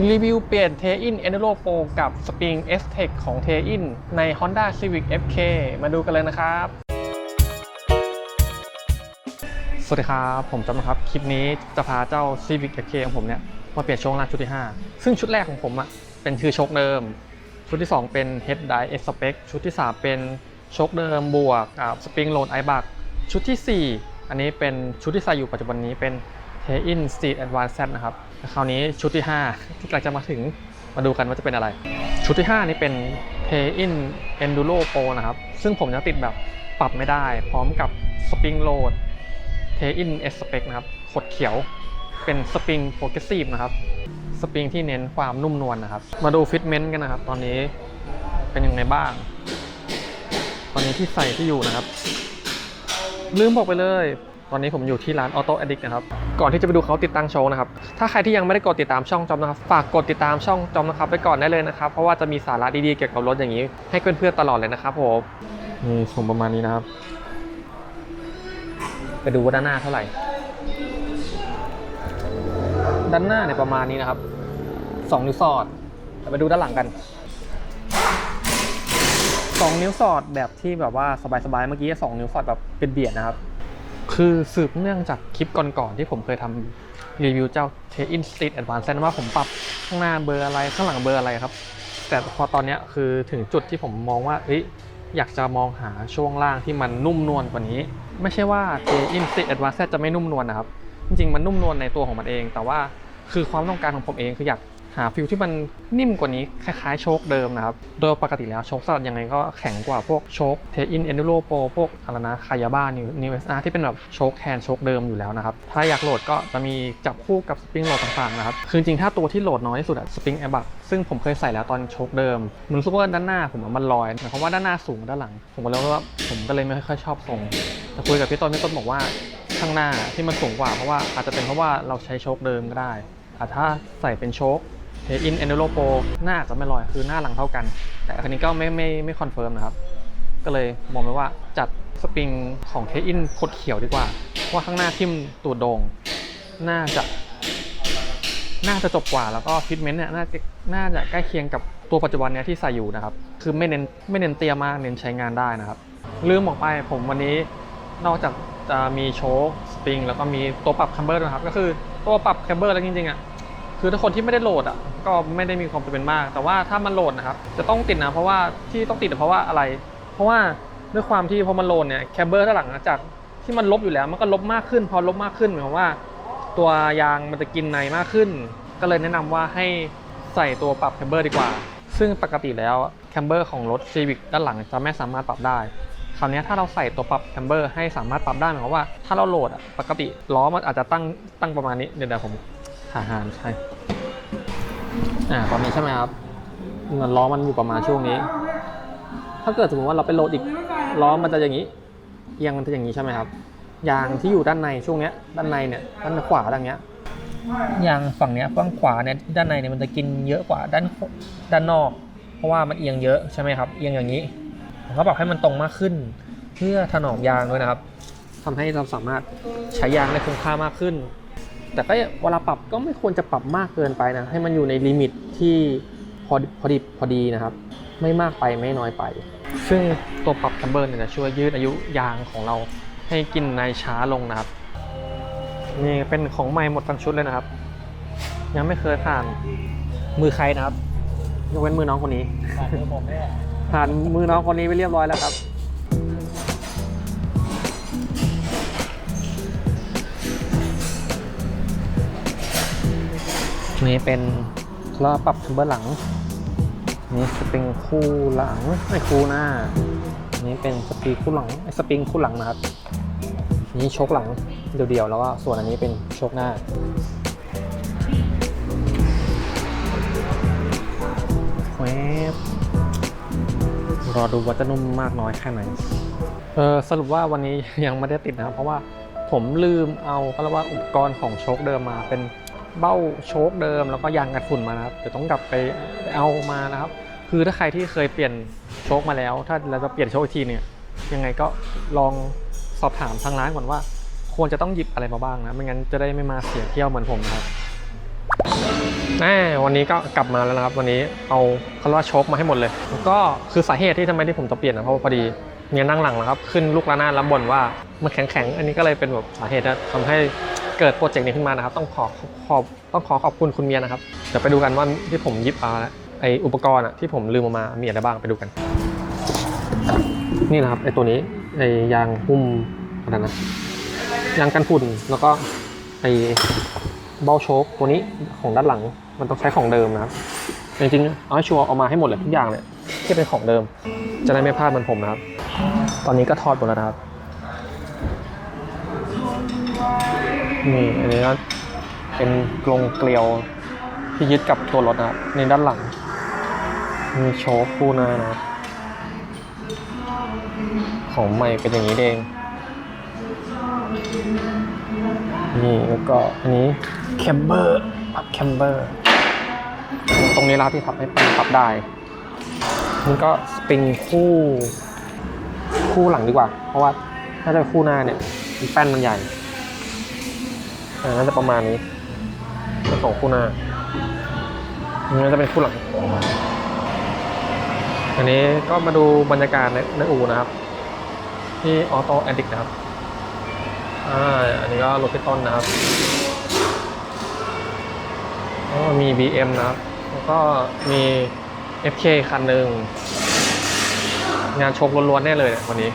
รีวิวเปลี่ยนเทอิน Enduro Pro กับ Spring S Tech ของเทอินใน Honda Civic FK มาดูกันเลยนะครับ สวัสดีครับ ผมจำนะครับ คลิปนี้จะพาเจ้า Civic FK ของผมเนี่ย มาเปลี่ยนช่วงล่างชุดที่ 5 ซึ่งชุดแรกของผมอะ่ะ เป็นคือโชคเดิม ชุดที่ 2 เป็น Head Die S Spec ชุดที่ 3 เป็นโชคเดิมบวกกับ Spring Load i b a c ชุดทีสี่ 4 อันนี้เป็นชุดที่ใส่อยู่ปัจจุบันนี้เป็นเทอินสตรีทแอดวานซ์นะครับ คราวนี้ชุดที่5ที่กำลังจะมาถึงมาดูกันว่าจะเป็นอะไร ชุดที่ 5 นี่เป็นเทอินเอนดูโรโปนะครับ ซึ่งผมจะติดแบบปรับไม่ได้ พร้อมกับสปริงโหลดเทอินเอสเปกนะครับขดเขียวเป็นสปริงโปรเกรสซีฟนะครับสปริงที่เน้นความนุ่มนวลนะครับ มาดูฟิตเมนต์กันนะครับ ตอนนี้เป็นยังไงบ้าง ตอนนี้ที่ใส่ที่อยู่นะครับ ลืมบอกไปเลย ตอนนี้ผมอยู่ที่ร้าน Auto Addict นะครับ ก่อนที่จะไปดูเขาติดตั้งโชว์นะครับ ถ้าใครที่ยังไม่ได้กดติดตามช่องจอมนะครับ ฝากกดติดตามช่องจอมนะครับไปก่อนได้เลยนะครับ เพราะว่าจะมีสาระดีๆเกี่ยวกับรถอย่างนี้ ให้เพื่อนๆตลอดเลยนะครับผม นี่ผมประมาณนี้นะครับ ไปดูว่าด้านหน้าเท่าไหร่ ด้านหน้าเนี่ยประมาณนี้นะครับสองนิ้วสอดเดี๋ยวไปดูด้านหลังกันสองนิ้วสอดแบบที่แบบว่าสบายๆ เมื่อกี้สองนิ้วสอดแบบเป็นเบียดนะครับ คือสืบเนื่องจากคลิปก่อนๆที่ผมเคยทำรีวิวเจ้า t a in Street Advance ว่าผมปรับข้างหน้าเบอร์อะไรข้างหลังเบอร์อะไรครับ แต่พอตอนนี้คือถึงจุดที่ผมมองว่าเอ้ยอยากจะมองหาช่วงล่างที่มันนุ่มนวลกว่านี้ ไม่ใช่ว่า t a in Street Advance จะไม่นุ่มนวลนะครับ จริงๆ มันนุ่มนวลในตัวของมันเอง แต่ว่าคือความต้องการของผมเองคืออยาก หาฟิลที่มันนิ่มกว่านี้คล้ายๆโชคเดิมนะครับ โดยปกติแล้วโชคสลัดยังไงก็แข็งกว่าพวกโชคเทอินเอนดูโรโปรพวกอะไรนะคายาบ้านิวนิวเอสอาร์ที่เป็นแบบโชคแทนโชคเดิมอยู่แล้วนะครับ ถ้าอยากโหลดก็จะมีจับคู่กับสปริงโหลดต่างๆนะครับ คือจริงถ้าตัวที่โหลดน้อยที่สุดอะสปริงแอร์บักซึ่งผมเคยใส่แล้วตอนโชคเดิมมันรู้สึกว่าด้านหน้าผมมันลอยหมายความว่าด้านหน้าสูงด้านหลัง ผมก็เลยว่าผมก็เลยไม่ค่อยชอบทรงแต่คุยกับพี่ต้นพี่ต้นบอกว่าข้างหน้าที่มันสูงกว่าเพราะว่าอาจจะเป็นเพราะว่าเราใช้โชคเดิมก็ได้แต่ถ้าใส่เป็นโชค เทอินเอนโดโรโปหน้าอาจะไม่ลอยคือหน้าหลังเท่ากัน แต่อันนี้ก็ไม่ไม่ไม่คอนเฟิร์มนะครับ ก็เลยมองไปว่าจัดสปริงของเทอินคดเขียวดีกว่าเพราะว่าข้างหน้าทิ่มตูดโดงน่าจะน่าจะจบกว่าแล้วก็ฟิตเมนต์เนี่ยน่าจะน่าจะใกล้เคียงกับตัวปัจจุบันเนี้ยที่ใส่อยู่นะครับ คือไม่เน้นไม่เน้นเตี้ยมากเน้นใช้งานได้นะครับลืมบอกไปผมวันนี้นอกจากจะมีโชคสปริงแล้วก็มีตัวปรับแคมเบอร์นะครับ ก็คือตัวปรับแคมเบอร์แล้วจริงๆอะ คือถ้าคนที่ไม่ได้โหลดอะก็ไม่ได้มีความจำเป็นมาก แต่ว่าถ้ามันโหลดนะครับจะต้องติดนะเพราะว่าที่ต้องติดเพราะว่าอะไร เพราะว่าด้วยความที่พอมันโหลดเนี่ยแคมเบอร์ด้านหลังจากที่มันลบอยู่แล้วมันก็ลบมากขึ้น พอลบมากขึ้นหมายความว่า ตัวยางมันจะกินในมากขึ้น ก็เลยแนะนำว่าให้ใส่ตัวปรับแคมเบอร์ดีกว่า ซึ่งปกติแล้วแคมเบอร์ของรถ Civic ด้านหลังจะไม่สามารถปรับได้คราวนี้ถ้าเราใส่ตัวปรับแคมเบอร์ให้สามารถปรับได้หมายความว่าถ้าเราโหลดอะปกติล้อมันอาจจะตั้งตั้งประมาณนี้เดี๋ยวเดี๋ยวผมหาหารใช่ อ่าตอนนี้ใช่ไหมครับเงินล้อมันอยู่ประมาณช่วงนี้ ถ้าเกิดสมมติว่าเราไปโหลดอีกล้อมันจะอย่างนี้เอียงมันจะอย่างนี้ใช่ไหมครับยางที่อยู่ด้านในช่วงเนี้ย ด้านในเนี่ยด้านขวาด้านเนี้ยยางฝั่งเนี้ยฝั่งขวาเนี่ยด้านในเนี่ยมันจะกินเยอะกว่าด้านด้านนอก เพราะว่ามันเอียงเยอะใช่ไหมครับ เอียงอย่างนี้ผมก็ปรับให้มันตรงมากขึ้น เพื่อถนอมยางด้วยนะครับทำให้เราสามารถใช้ยางได้คุ้มค่ามากขึ้น แต่ก็เวลาปรับก็ไม่ควรจะปรับมากเกินไปนะ ให้มันอยู่ในลิมิตที่พอพอดีพอดีนะครับ ไม่มากไปไม่น้อยไป ซึ่งตัวปรับแคมเบอร์เนี่ยจะช่วยยืดอายุยางของเราให้กินในช้าลงนะครับ นี่เป็นของใหม่หมดทั้งชุดเลยนะครับ ยังไม่เคยผ่านมือใครนะครับยกเว้นมือน้องคนนี้ผ่านมือน้องคนนี้ไปเรียบร้อยแล้วครับ นี่เป็นล้อปรับทัมเบอร์หลัง นี่สปริงคู่หลังไม่คู่หน้า นี่เป็นสปริงคู่หลังไอสปริงคู่หลังนะครับ นี่ชคหลังเดียวๆแล้วก็ส่วนอันนี้เป็นชคหน้าเวฟรอดูว่าจะนุ่มมากน้อยแค่ไหน เออสรุปว่าวันนี้ยังไม่ได้ติดนะครับ เพราะว่าผมลืมเอาก็เรียกว่าอุปกรณ์ของโชคเดิมมาเป็น เบ้าโชคเดิม แล้วก็ยางกันฝุ่นมานะครับเดี๋ยวต้องกลับไปเอามานะครับ คือถ้าใครที่เคยเปลี่ยนโชคมาแล้ว ถ้าเราจะเปลี่ยนโชคอีกทีเนี่ยยังไงก็ลองสอบถามทางร้านก่อนว่า ควรจะต้องหยิบอะไรมาบ้างนะไม่งั้นจะได้ไม่มาเสียเที่ยวเหมือนผมนะครับแน่วันนี้ก็กลับมาแล้วนะครับ วันนี้เอาคาร์ว่าโชคมาให้หมดเลยก็คือสาเหตุที่ทำไมที่ผมจะเปลี่ยนนะเพราะพอดีเมียนั่งหลังนะครับ ขึ้นลูกระนาดแล้วบ่นว่ามันแข็งๆ อันนี้ก็เลยเป็นแบบสาเหตุที่ทำให้ เกิดโปรเจกต์นี้ขึ้นมานะครับต้องขอขอบต้องขอขอบคุณคุณเมียนะครับเดี๋ยวไปดูกันว่าที่ผมยิบเอาไออุปกรณ์อะที่ผมลืมเอามามีอะไรบ้างไปดูกัน นี่นะครับไอตัวนี้ไอยางหุ้มอะไรนะยางกันฝุ่นแล้วก็ไอเบลโชคตัวนี้ของด้านหลังมันต้องใช้ของเดิมนะครับจริงๆเอาให้ชัวร์เอามาให้หมดเลยทุกอย่างเลยที่เป็นของเดิม จะได้ไม่พลาดมือนผมนะครับ ตอนนี้ก็ทอดหมดแล้วนะครับ นี่อันนี้ก็เป็นกรงเกลียวที่ยึดกับตัวรถนะครับในด้านหลัง มีโชคคู่หน้านะครับของใหม่เป็นอย่างนี้เองนี่แล้วก็อันนี้แคมเบอร์ปรับแคมเบอร์ ตรงนี้แล้วที่ทำให้เป็นปรับได้นี่ก็สปริงคู่ คู่หลังดีกว่า เพราะว่าถ้าจะคู่หน้าเนี่ยแป้นมันใหญ่อ่า น่าจะประมาณนี้เป็นของคู่หน้าอันนี้จะเป็นคู่หลัง อันนี้ก็มาดูบรรยากาศในในอู่นะครับ ที่ออโต้แอนติกนะครับ อ่า อันนี้ก็รถพี่ต้นนะครับก็มี BM นะครับ แล้วก็มี FK คันหนึ่งงานชคล้วนๆแน่เลยเนี่ยวันนี้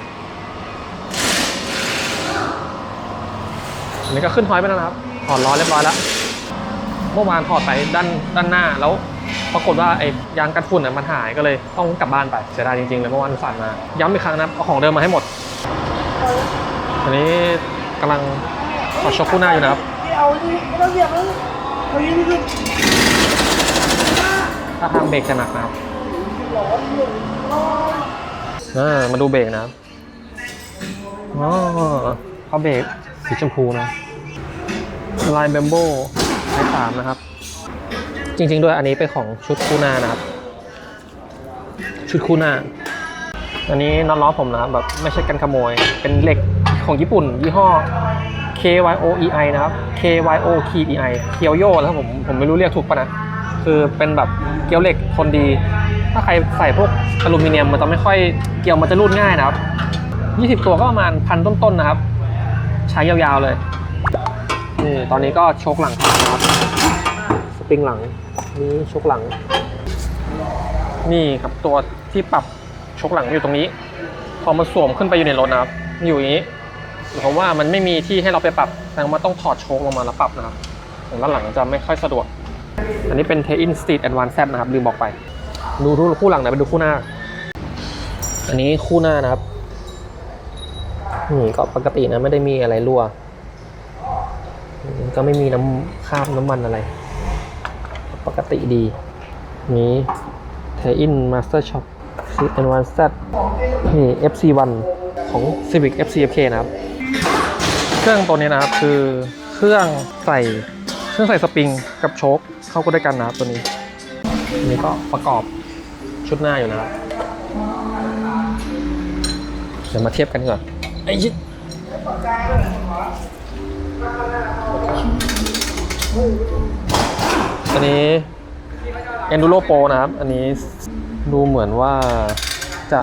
อันนี้ก็ขึ้นฮอยไปแล้วนะครับถอดล้อเรียบร้อยแล้ว เมื่อวานถอดไปด้านด้านหน้าแล้วปรากฏว่าไอ้ยางกันฝุ่นน่ะมันหายก็เลยต้องกลับบ้านไปเสียดายจริงๆเลยเมื่อวานสั่นมา ย้ำอีกครั้งนะครับเอาของเดิมมาให้หมดอันนี้กำลังขอชกคู่หน้าอยู่นะครับเอาที่ไม่ต้องเรียกแล้วเอายิงขึ้นถ้าทางเบรกจะหนักนะครับมาดูเบรกนะครับอ๋อเขาเบรก สีชมพูนะลายเบมโบไทสามนะครับ จริง ๆ ด้วยอันนี้เป็นของชุดคู่หน้านะครับ ชุดคู่หน้า อันนี้น็อตล้อผมนะครับแบบไม่ใช่กันขโมย เป็นเหล็กของญี่ปุ่น ยี่ห้อ KYOEI นะครับ KYO K EI เคียวโยแล้วผมผมไม่รู้เรียกถูกปะนะ คือเป็นแบบเกียวเหล็กทนดี ถ้าใครใส่พวกอลูมิเนียมมันจะไม่ค่อยเกียวมันจะรูดง่ายนะครับ 20 ตัวก็ประมาณพันต้นๆนะครับ ใช้ยาวๆเลยนี่ตอนนี้ก็โชคหลังครับสปริงหลังนี่โชคหลัง นี่ครับตัวที่ปรับโชคหลังอยู่ตรงนี้ พอมาสวมขึ้นไปอยู่ในรถนะครับอยู่อย่างนี้เพราะว่ามันไม่มีที่ให้เราไปปรับแสดงว่าต้องถอดโชคลงมาแล้วปรับนะครับของด้านหลังจะไม่ค่อยสะดวก อันนี้เป็น t ทอินสตรีทแอดวานแซนะครับลืมบอกไป ดูคู่หลังหนไปดูคู่หน้า อันนี้คู่หน้านะครับ นี่ก็ปกตินะไม่ได้มีอะไรรั่ว ก็ไม่มีน้ำคราบน้ำมันอะไร ปกติดี นี้ t ทอินมาสเตอร์ช็อปแอดวานซ์นี่ FC1 ของ Civic FCFK นะครับ เครื่องตัวนี้นะครับคือเครื่องใส่เครื่องใส่สปริงกับโชคเข้ากันด้วยกันนะครับตัวนี้นนี้ก็ประกอบชุดหน้าอยู่นะครับ เดี๋ยวมาเทียบกันก่อน ไอ้ยิดอันนี้ Enduro Pro นะครับ อันนี้ดูเหมือนว่าจะ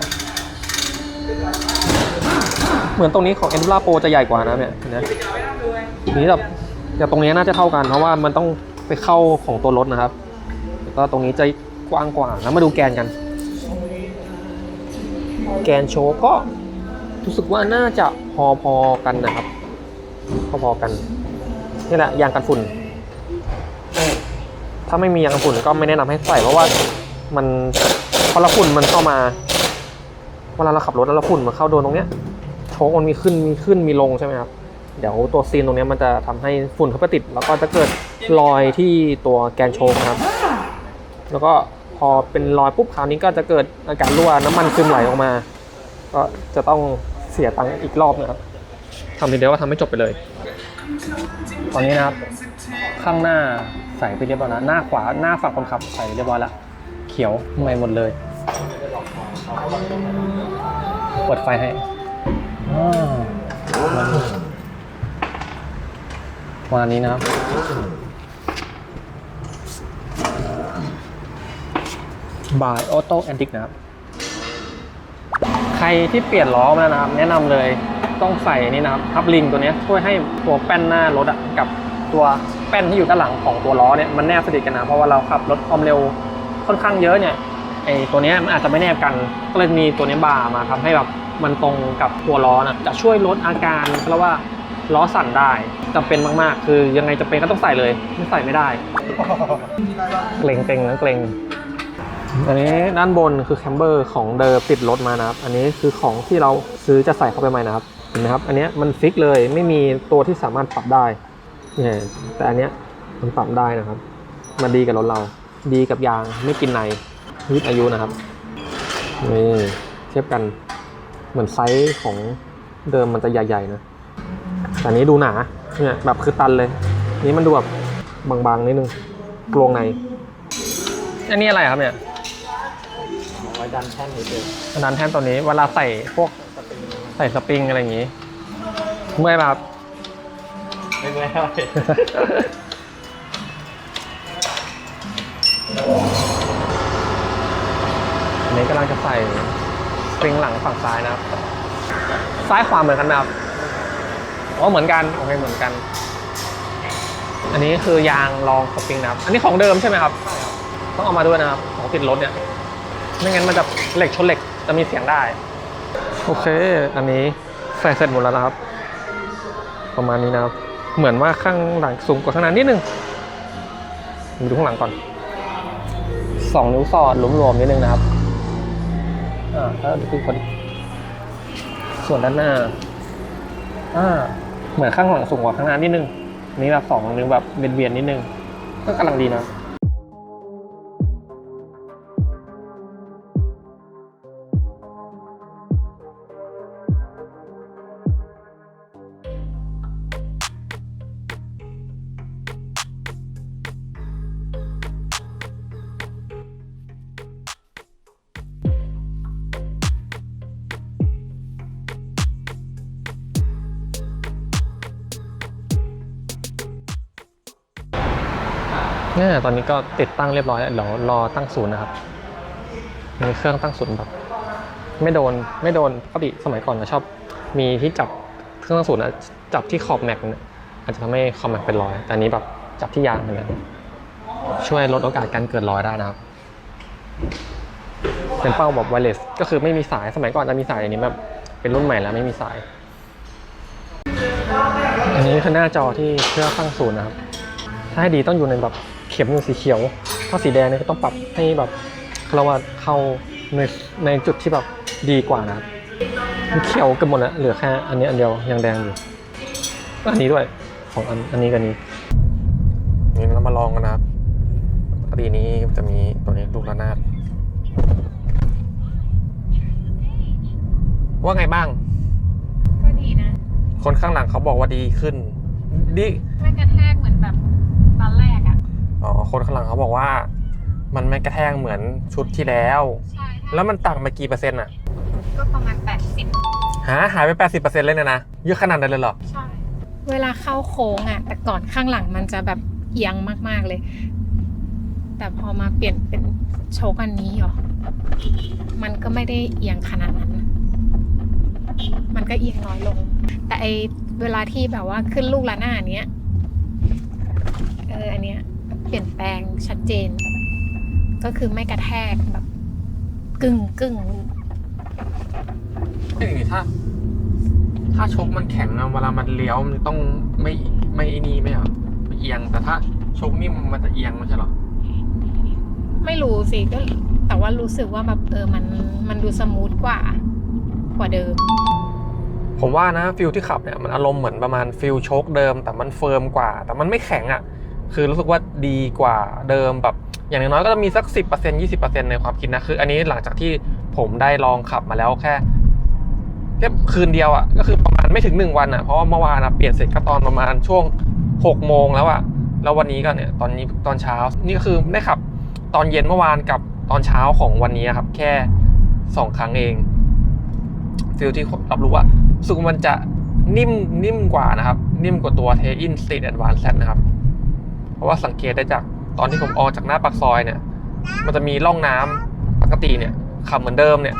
เหมือนตรงนี้ของ Endura Pro จะใหญ่กว่านะเนี่ยเห็นไหมนี่แบบแต่ตรงนี้น่าจะเท่ากันเพราะว่ามันต้องไปเข้าของตัวรถนะครับ แล้วก็ตรงนี้จะกว้างกว่าแล้วมาดูแกนกัน แกนโชก็ รู้สึกว่าน่าจะพอๆกันนะครับ พอๆกันนี่แหละยางกันฝุ่น ถ้าไม่มียางกันฝุ่นก็ไม่แนะนำให้ใส่เพราะว่ามันพอละฝุ่นมันเข้ามาเวลาเราขับรถแล้วละฝุ่นมันเข้าโดนตรงเนี้ยโชคมันมีขึ้นมีขึ้นมีลงใช่ไหมครับเดี๋ยวตัวซีนตรงเนี้ยมันจะทำให้ฝุ่นเข้าไปติด แล้วก็จะเกิดรอยที่ตัวแกนโชคนะครับ แล้วก็พอเป็นรอยปุ๊บคราวนี้ก็จะเกิดอาการรั่วน้ำมันซึมไหลออกมา ก็จะต้อง เสียตังค์อีกรอบนะครับทำทีเดียวก็ทำไม่จบไปเลย ตอนนี้นะครับ ข้างหน้าใส่ไปเรียบร้อยแล้วหน้าขวาหน้าฝั่งคนขับใส่เรียบร้อยแล้วเขียวใหม่หมดเลยเปิดไฟให้อ่าวันนี้นะครับบายออโต้แอนติกนะครับใค รที่เปลี่ยนล้อมาแล้วนะครับ แนะนำเลยต้องใส่นี่นะครับพับลิงตัวเนี้ยช่วยให้ตัวแป้นหน้ารถอะกับตัวแป้นที่อยู่ด้านหลังของตัวล้อเนี่ยมันแนบสนิทกันนะเพราะว่าเราขับรถความเร็วค่อนข้างเยอะเนี่ยไอตัวเนี้ยมันอาจจะไม่แนบกันก็เลยมีตัวเนี้ยบาร์มาทำให้แบบมันตรงกับตัวล้อนะจะช่วยลดอาการเพราะว่าล้อสั่นได้จำเป็นมากๆ คือยังไงจะเป็นก็ต้องใส่เลยไม่ใส่ไม่ได้ เกรงเกรงนะเกรง อันนี้ด้านบนคือแคมเบอร์ของเดิมติดรถมานะครับ อันนี้คือของที่เราซื้อจะใส่เข้าไปใหม่นะครับเห็นไหมครับ อันนี้มันฟิกเลยไม่มีตัวที่สามารถปรับได้เนี่ยแต่อันเนี้ยมันปรับได้นะครับ มันดีกับรถเรา ดีกับยางไม่กินในยืดอายุนะครับนี่เทียบกันเหมือนไซส์ของเดิมมันจะใหญ่ๆนะแต่อันนี้ดูหนาเนี่ยแบบคือตันเลยนี้มันดูแบบบางๆนิดนึงกลวงในอันนี้อะไรครับเนี่ย ดันแท่นเฉยอันนั้นแทนตัวนี้ เวลาใส่พวกใส่สปริงอะไรอย่างงี้เมื่อยป่ะครับๆไม่เมื่อยเท่าไหร่อันนี้กำลังจะใส่สปริงหลังฝั่งซ้ายนะครับ ซ้ายขวาเหมือนกันนะครับอ๋อเหมือนกันโอเคเหมือนกัน อันนี้คือยางรองสปริงนะครับ อันนี้ของเดิมใช่ไหมครับ ต้องเอามาด้วยนะครับ ของติดรถเนี่ย ไม่งั้นมันจะเหล็กชนเหล็กจะมีเสียงได้ โอเค อันนี้ใส่เสร็จหมดแล้วนะครับ ประมาณนี้นะครับ เหมือนว่าข้างหลังสูงกว่าข้างหน้านิดนึงดูข้างหลังก่อนสองนิ้วสอดหลวมๆนิดนึงนะครับอ่าถ้าดูคนส่วนด้านหน้าอ่าเหมือนข้างหลังสูงกว่าข้างหน้านิดนึงนี่แบบสองนิ้วแบบเบียดๆนิดนึงก็กำลังดีนะ เนี่ยตอนนี้ก็ติดตั้งเรียบร้อยแล้วเดี๋ยวรอตั้งศูนย์นะครับ มีเครื่องตั้งศูนย์แบบ ไม่โดนไม่โดนปกติสมัยก่อนก็ชอบ มีที่จับเครื่องตั้งศูนย์อะจับที่ขอบแม็กเนี่ยอาจจะทำให้ขอบแม็กเป็นรอย แต่อันนี้แบบจับที่ยางเลยช่วยลดโอกาสการเกิดรอยได้นะครับ เป็นเป้าแบบไวเลสก็คือไม่มีสายสมัยก่อนจะมีสายอันนี้แบบเป็นรุ่นใหม่แล้วไม่มีสาย อันนี้คือหน้าจอที่เครื่องตั้งศูนย์นะครับถ้าให้ดีต้องอยู่ในแบบ เข็มอยู่สีเขียว ถ้าสีแดงเนี่ยก็ต้องปรับให้แบบเราว่าเข้าในในจุดที่แบบดีกว่านะครับมันเขียวเกันหมดแล้วเหลือแค่อันนี้อันเดียวยังแดงอยู่ อันนี้ด้วยของอันอันนี้กับนี้นี่เรามาลองกันนะครับปกตินี้จะมีตัวนี้ลูกระนาดว่าไงบ้าง ก็ดีนะ คนข้างหลังเขาบอกว่าดีขึ้น ดี ไม่กระแทกเหมือนแบบตอนแรกอะ่ะ อ๋อคนข้างหลังเขาบอกว่า มันไม่กระแทกเหมือนชุดที่แล้ว ใช่แล้วมันต่างไปกี่เปอร์เซ็นต์อะก็ประมาณ 80 หาหายไป 80เปอร์เซ็นต์เลยเนี่ยนะเยอะขนาดนั้นเลยเหรอ ใช่ เวลาเข้าโค้งอะ่ะ แต่ก่อนข้างหลังมันจะแบบเอียงมากๆเลย แต่พอมาเปลี่ยนเป็นโชคอันนี้เหรอ มันก็ไม่ได้เอียงขนาดนั้น มันก็เอียงน้อยลง แต่ไอเวลาที่แบบว่าขึ้นลูกละหน้าดเนี้ย เอออันเนี้ย เปลี่ยนแปลงชัดเจน ก็คือไม่กระแทกแบบกึ่งกึ่งถ้า ถ้าชกมันแข็งอะเวลามันเลี้ยวมันต้องไม่ไม่ไอ้นี่ไหมอะไม่เอียงแต่ถ้าชกนิ่มมันจะเอียงไม่ใช่เหรอไม่รู้สิก็แต่ว่ารู้สึกว่าแบบเออมันมันดูสมูทกว่า กว่าเดิม ผมว่านะฟิลที่ขับเนี่ยมันอารมณ์เหมือนประมาณฟิลโชคเดิม แต่มันเฟิร์มกว่า แต่มันไม่แข็งอะ่ะ คือรู้สึกว่าดีกว่าเดิมแบบอย่างน้อยก็จะมีสัก 10% 20%ในความคิดนะคืออันนี้หลังจากที่ผมได้ลองขับมาแล้วแค่แค่คืนเดียวอะ่ะก็คือประมาณไม่ถึง 1 วันอะ่ะเพราะว่าเมื่อวานอะเปลี่ยนเสร็จก็ตอนประมาณช่วง6โมงแล้วอะ่ะแล้ววันนี้ก็เนี่ยตอนนี้ตอนเช้า นี่ก็คือได้ขับตอนเย็นเมื่อวานกับตอนเช้าของวันนี้ครับ แค่สองครั้งเองฟิลที่รับรู้ว่าสึกมันจะนิ่มนิ่มกว่านะครับ นิ่มกว่าตัว t ทอินสต e ทแอดวานซ์นะครับ ราะว่าสังเกตได้จากตอนที่ผมออกจากหน้าปากซอยเนี่ย มันจะมีร่องน้ำกติเนี่ยขับเหมือนเดิมเนี่ย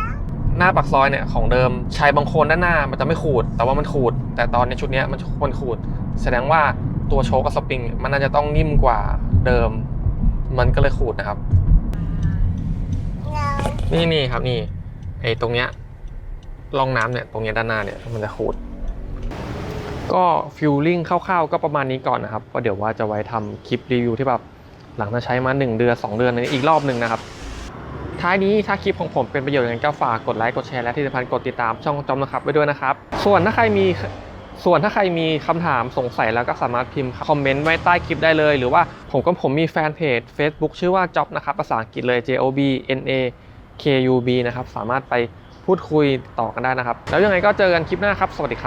หน้าปากซอยเนี่ยของเดิมใช้บางคนด้านหน้ามันจะไม่ขูด แต่ว่ามันขูด แต่ตอนในชุดนี้มันควรขูด แสดงว่าตัวโชคกับสปริง มันน่าจะต้องนิ่มกว่าเดิม มันก็เลยขูดนะครับ นี่นี่ครับนี่ไอ้ตรงเนี้ยร่องน้ำเนี่ยตรงเนี้ยด้านหน้าเนี่ยมันจะขูด ก็ฟิลลิ่งคร่าวๆก็ประมาณนี้ก่อนนะครับก็เดี๋ยวว่าจะไว้ทำคลิปรีวิวที่แบบหลังจากใช้มา 1 เดือน 2 เดือนนี้อีกรอบหนึ่งนะครับ ท้ายนี้ถ้าคลิปของผมเป็นประโยชน์อย่างไรก็ฝากกดไลค์กดแชร์และที่สำคัญกดติดตามช่องจอมนะครับไว้ด้วยนะครับ ส่วนถ้าใครมีส่วนถ้าใครมีคำถามสงสัยแล้วก็สามารถพิมพ์คอมเมนต์ไว้ใต้คลิปได้เลย หรือว่าผมก็ผมมีแฟนเพจ Facebook ชื่อว่า Job นะครับภาษาอังกฤษเลย J O B N A K U B นะครับสามารถไปพูดคุยต่อกันได้นะครับ แล้วยังไงก็เจอกันคลิปหน้าครับ สวัสดีครับ